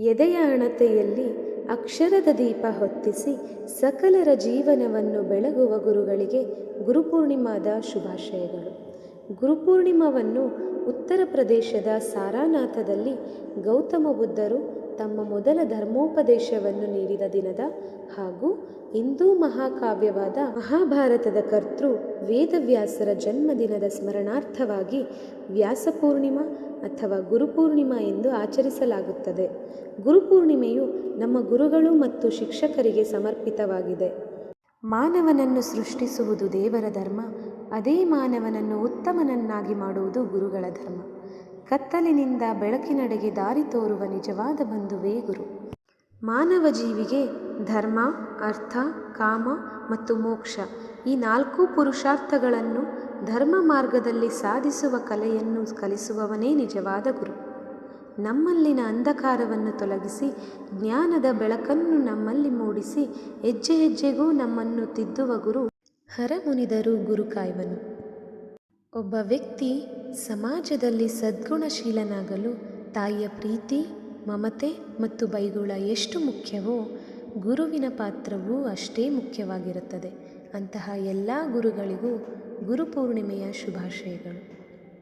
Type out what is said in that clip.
ಎದೆಯ ಅಣತೆಯಲ್ಲಿ ಅಕ್ಷರದ ದೀಪ ಹೊತ್ತಿಸಿ ಸಕಲರ ಜೀವನವನ್ನು ಬೆಳಗುವ ಗುರುಗಳಿಗೆ ಗುರುಪೂರ್ಣಿಮಾದ ಶುಭಾಶಯಗಳು. ಗುರುಪೂರ್ಣಿಮಾವನ್ನು ಉತ್ತರ ಪ್ರದೇಶದ ಸಾರಾನಾಥದಲ್ಲಿ ಗೌತಮ ಬುದ್ಧರು ತಮ್ಮ ಮೊದಲ ಧರ್ಮೋಪದೇಶವನ್ನು ನೀಡಿದ ದಿನದ ಹಾಗೂ ಹಿಂದೂ ಮಹಾಕಾವ್ಯವಾದ ಮಹಾಭಾರತದ ಕರ್ತೃ ವೇದವ್ಯಾಸರ ಜನ್ಮದಿನದ ಸ್ಮರಣಾರ್ಥವಾಗಿ ವ್ಯಾಸಪೂರ್ಣಿಮಾ ಅಥವಾ ಗುರುಪೂರ್ಣಿಮಾ ಎಂದು ಆಚರಿಸಲಾಗುತ್ತದೆ. ಗುರುಪೂರ್ಣಿಮೆಯು ನಮ್ಮ ಗುರುಗಳು ಮತ್ತು ಶಿಕ್ಷಕರಿಗೆ ಸಮರ್ಪಿತವಾಗಿದೆ. ಮಾನವನನ್ನು ಸೃಷ್ಟಿಸುವುದು ದೇವರ ಧರ್ಮ, ಅದೇ ಮಾನವನನ್ನು ಉತ್ತಮನನ್ನಾಗಿ ಮಾಡುವುದು ಗುರುಗಳ ಧರ್ಮ. ಕತ್ತಲಿನಿಂದ ಬೆಳಕಿನಡೆಗೆ ದಾರಿ ತೋರುವ ನಿಜವಾದ ಬಂಧುವೇ ಗುರು. ಮಾನವ ಜೀವಿಗೆ ಧರ್ಮ, ಅರ್ಥ, ಕಾಮ ಮತ್ತು ಮೋಕ್ಷ ಈ ನಾಲ್ಕು ಪುರುಷಾರ್ಥಗಳನ್ನು ಧರ್ಮ ಮಾರ್ಗದಲ್ಲಿ ಸಾಧಿಸುವ ಕಲೆಯನ್ನು ಕಲಿಸುವವನೇ ನಿಜವಾದ ಗುರು. ನಮ್ಮಲ್ಲಿನ ಅಂಧಕಾರವನ್ನು ತೊಲಗಿಸಿ, ಜ್ಞಾನದ ಬೆಳಕನ್ನು ನಮ್ಮಲ್ಲಿ ಮೂಡಿಸಿ, ಹೆಜ್ಜೆ ಹೆಜ್ಜೆಗೂ ನಮ್ಮನ್ನು ತಿದ್ದುವ ಗುರು ಹರಮುನಿದರು ಗುರು ಕಾಯುವನು ಒಬ್ಬ ವ್ಯಕ್ತಿ ಸಮಾಜದಲ್ಲಿ ಸದ್ಗುಣಶೀಲನಾಗಲು ತಾಯಿಯ ಪ್ರೀತಿ, ಮಮತೆ ಮತ್ತು ಬೈಗುಳ ಎಷ್ಟು ಮುಖ್ಯವೋ ಗುರುವಿನ ಪಾತ್ರವೂ ಅಷ್ಟೇ ಮುಖ್ಯವಾಗಿರುತ್ತದೆ. ಅಂತಹ ಎಲ್ಲ ಗುರುಗಳಿಗೂ ಗುರುಪೂರ್ಣಿಮೆಯ ಶುಭಾಶಯಗಳು.